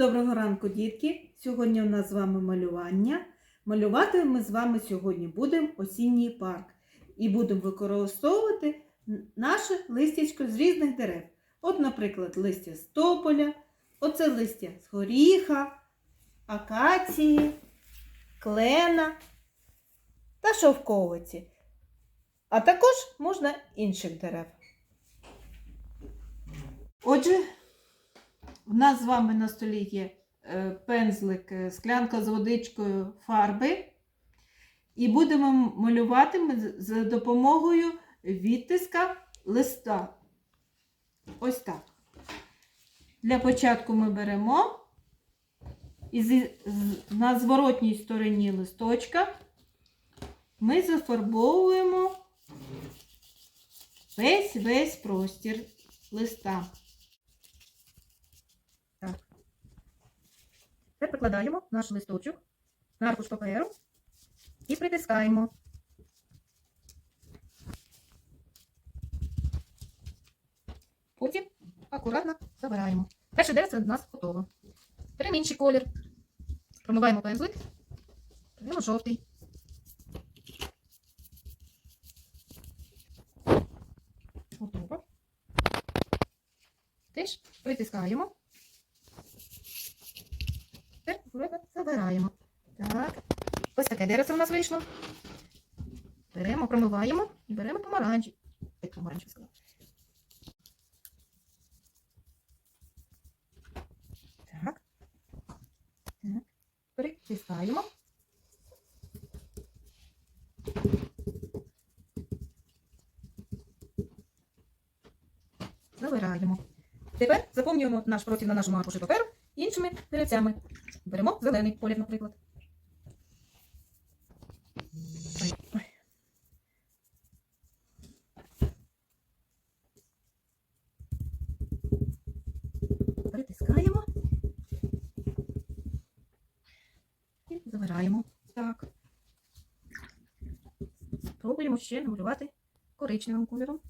Доброго ранку, дітки! Сьогодні у нас з вами малювання. Малювати ми з вами сьогодні будемо осінній парк і будемо використовувати наше листячко з різних дерев. От, наприклад, листя з тополя, оце листя з горіха, акації, клена та шовковиці. А також можна інших дерев. Отже, у нас з вами на столі є е, пензлик, е, склянка з водичкою фарби. І будемо малювати за допомогою відтиска листа. Ось так. Для початку ми беремо і на зворотній стороні листочка ми зафарбовуємо весь весь простір листа. Тепер прикладаємо наш листочок на аркуш паперу і притискаємо. Потім акуратно забираємо. Перше дерево у нас готово. Беремо інший колір. Промиваємо пензлик. Беремо жовтий. Готово. Теж притискаємо. Тепер акуратно забираємо. Так. Ось таке дерево у нас вийшло. Беремо, промиваємо і беремо помаранчі. Помаранчі сказала. Так. Так. Притискаємо. Забираємо. Тепер заповнюємо наш профіль на нашому аркуші паперу іншими деревцями. Беремо зелений колір, наприклад. Притискаємо і забираємо. Так. Спробуємо ще намалювати коричневим кольором.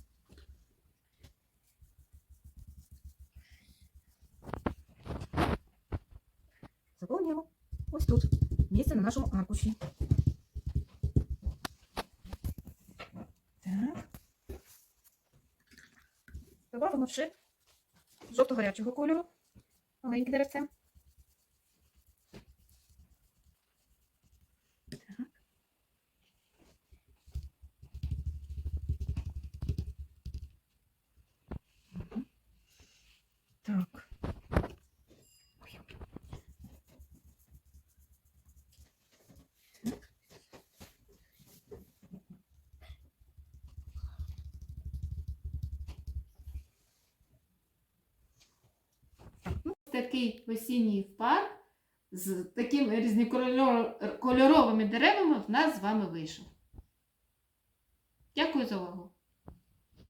Заповнюємо ось тут місце на нашому аркуші. Так. Добавимо ще жовто-гарячого кольору. Маленьке деревце. Так. Мгм. Так. Ой. Ну, такий осінній парк з такими різнокольоровими деревами в нас з вами вийшов. Дякую за увагу!